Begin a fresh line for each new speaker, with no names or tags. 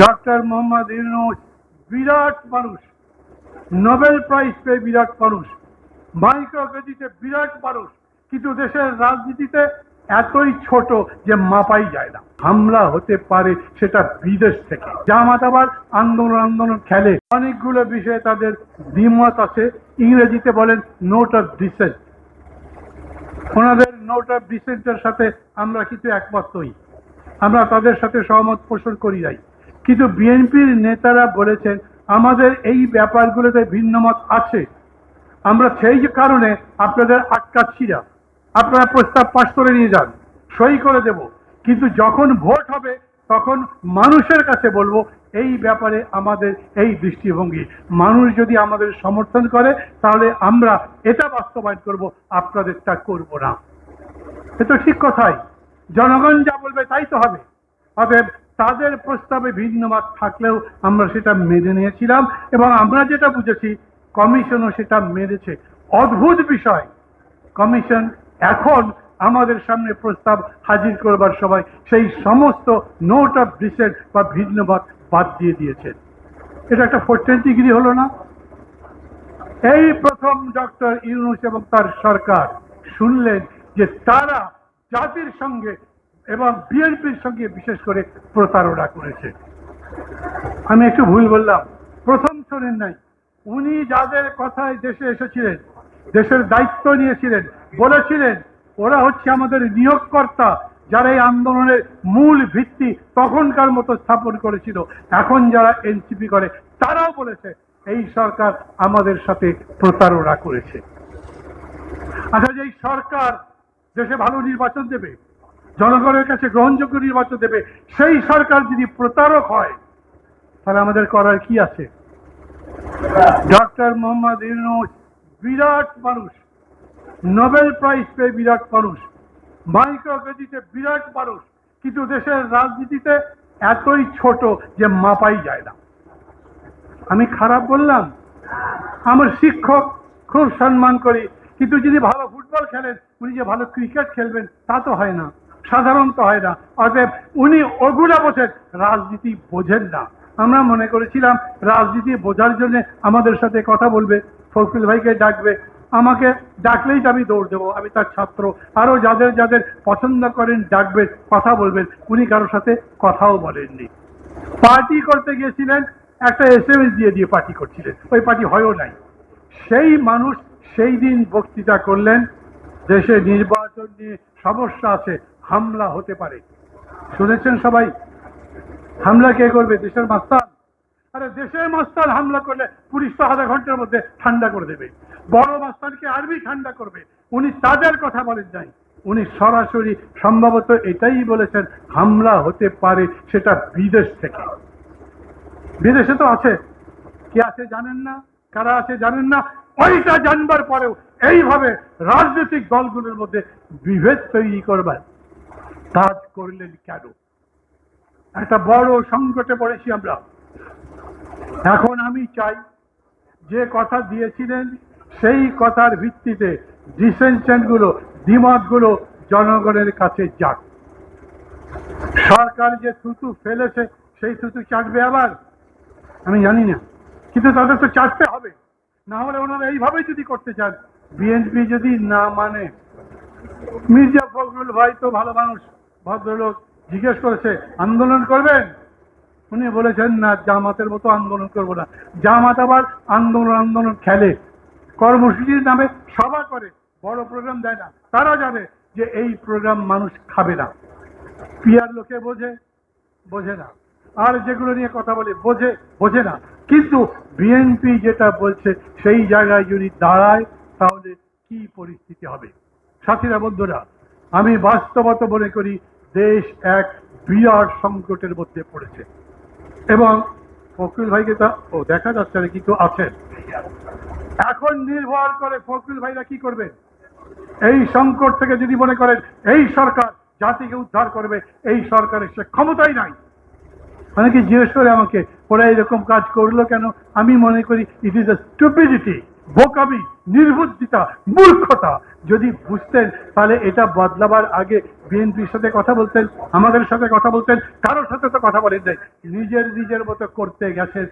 Doctor Mohammad Yunus বিরাট মানুষ। Nobel prize পেয়ে বিরাট মানুষ। মাইক্রোক্রেডিটে বিরাট মানুষ। কিন্তু দেশের রাজনীতিতে এতই ছোট যে মাপাই যায় না। হামলা হতে পারে সেটা বিদেশ থেকে। জামাত আবার আন্দোলন আন্দোলন খেলে। অনেকগুলো বিষয়ে তাদের দ্বিমত আছে। ইংরেজিতে বলেন নোট অফ ডিসেন্ট ওনাদের নোট অফ ডিসেন্টের সাথে আমরা কিন্তু একমত নই। আমরা তাদের সাথে সহমত পোষণ করি নাই। কিন্তু বিএনপির নেতারা বলেছেন, আমাদের এই ব্যাপারগুলোতে ভিন্নমত আছে। আমরা সেই কারণে আপনাদের আটকাচ্ছি না। আপনারা প্রস্তাব পাশ করে নিয়ে যান, সই করে দেব। কিন্তু যখন ভোট হবে, তখন মানুষের কাছে বলব, এই ব্যাপারে আমাদের এই দৃষ্টিভঙ্গি। মানুষ যদি আমাদের সমর্থন করে, তাহলে আমরা এটা বাস্তবায়ন করব, আপনাদেরটা করব না। এ তো ঠিক কথাই। জনগণ যা বলবে তাই তো হবে। অতএব তাদের প্রস্তাবে ভিন্ন মত থাকলেও আমরা সেটা মেনে নিয়েছিলাম এবং আমরা যেটা বুঝেছি, কমিশনও সেটা মেনেছে। অদ্ভুত বিষয়। কমিশন এখন আমাদের সামনে প্রস্তাব হাজির করবার সময় সেই সমস্ত নোট অফ ডিসেন্ট বা ভিন্ন মত বাদ দিয়ে দিয়েছেন এটা একটা ফোরটেন ডিগ্রি হলো না? এই প্রথম ডক্টর ইউনুস এবং তার সরকার শুনলেন যে তারা জাতির সঙ্গে এবং বিএনপির সঙ্গে বিশেষ করে প্রতারণা করেছে। আমি একটু ভুল বললাম। প্রথম শোনেন নাই। উনি যাদের কথায় দেশে এসেছিলেন, দেশের দায়িত্ব নিয়েছিলেন, বলেছিলেন, ওরা হচ্ছে আমাদের নিয়োগকর্তা, যারা এই আন্দোলনের মূল ভিত্তি তখনকার মতো স্থাপন করেছিল। এখন যারা এনসিপি করে, তারাও বলেছে, এই সরকার আমাদের সাথে প্রতারণা করেছে। আচ্ছা যে এই সরকার দেশে ভালো নির্বাচন দেবে? জনগণের কাছে গ্রহণযোগ্য নির্বাচন দেবে, সেই সরকার যদি প্রতারক হয়, তাহলে আমাদের করার কি আছে? ডক্টর মোহাম্মদ ইউনুস বিরাট মানুষ, নোবেল প্রাইজ পেয়ে বিরাট মানুষ, মাইক্রোক্রেডিটে বিরাট মানুষ, কিন্তু দেশের রাজনীতিতে এতই ছোট যে মাপাই যায় না। আমি খারাপ বললাম? আমার শিক্ষক খুব সম্মান করি, কিন্তু যদি ভালো ফুটবল খেলেন, উনি যে ভালো ক্রিকেট খেলবেন, তা তো হয় না। সাধারণত হয় না। অতএব উনি ওগুলা বোঝেন, রাজনীতি বোঝেন না। আমরা মনে করেছিলাম রাজনীতি বোঝার জন্য আমাদের সাথে কথা বলবে, ফখরুল ভাইকে ডাকবে। আমাকে ডাকলেই তো আমি দৌড় দেবো, আমি তার ছাত্র। আরও যাদের যাদের পছন্দ করেন ডাকবেন কথা বলবেন। উনি কারোর সাথে কথাও বলেননি। পার্টি করতে গিয়েছিলেন, একটা এস দিয়ে দিয়ে পার্টি করছিলেন। ওই পার্টি হয়ও নাই। সেই মানুষ সেই দিন বক্তৃতা করলেন, দেশে নির্বাচন নিয়ে সমস্যা আছে হামলা হতে পারে। শুনেছেন সবাই? হামলা কে করবে? দেশের মাস্তান? আরে দেশের মাস্তান হামলা করলে পুলিশ তো আধা ঘণ্টার মধ্যে ঠান্ডা করে দেবে। বড় মাস্তানকে আরবি ঠান্ডা করবে। উনি তাদের কথা বলেন নাই। উনি সরাসরি সম্ভবত এটাই বলেছেন, হামলা হতে পারে সেটা বিদেশ থেকে। বিদেশে তো আছে। কে আছে জানেন না? কারা আছে জানেন না? ওইটা জানবার পরেও এইভাবে রাজনৈতিক দলগুলোর মধ্যে বিভেদ তৈরি করবার। কাজ করলেন কেন? একটা বড় সংকটে পড়েছি আমরা। এখন আমি চাই, যে কথা দিয়েছিলেন, সেই কথার ভিত্তিতে ডিসেনশনগুলো গুলো দ্বিমত জনগণের কাছে যাক। সরকার যে থুতু ফেলেছে, সেই থুতু চাটবে আবার? আমি জানি না। কিন্তু তাদের তো চাটতে হবে। না হলে ওনারা এইভাবেই যদি করতে চান, বিএনপি যদি না মানে। মির্জা ফখরুল ভাই তো ভালো মানুষ। ভদ্রলোক জিজ্ঞেস করেছে, আন্দোলন করবেন? উনি বলেছেন, না, জামাতের মতো আন্দোলন করব না। জামাত আবার আন্দোলন আন্দোলন খেলে। কর্মসূচির নামে সভা করে। বড় প্রোগ্রাম দেয় না। তারা জানে যে এই প্রোগ্রাম মানুষ খাবে না। পিয়ার লোকে বোঝে বোঝে না। আর যেগুলো নিয়ে কথা বলে, বোঝে বোঝে না। কিন্তু বিএনপি যেটা বলছে, সেই জায়গায় যদি দাঁড়ায়, তাহলে কি পরিস্থিতি হবে? সাথীরা, বন্ধুরা, আমি বাস্তবত মনে করি দেশ এক বিরাট সংকটের মধ্যে পড়েছে। এবং ফখরুল ভাইকে তা ও, দেখা যাচ্ছে না, কিন্তু আছেন। এখন নির্ভর করে ফখরুল ভাইরা কি করবে? এই সংকট থেকে যদি মনে করেন, এই সরকার জাতিকে উদ্ধার করবে, এই সরকারের সে ক্ষমতাই নাই। অনেকে জিজ্ঞেস করে আমাকে, ওরা এরকম কাজ করল কেন? আমি মনে করি ইট ইজ এ স্টুপিডিটি বোকামি, নির্বুদ্ধিতা, মূর্খতা। যদি বুঝতেন, তাহলে এটা বদলাবার আগে বিএনপির সাথে কথা বলতেন, আমাদের সাথে কথা বলতেন, কারোর সাথে তো কথা বলেন নিজের নিজের মতো করতে গেছেন।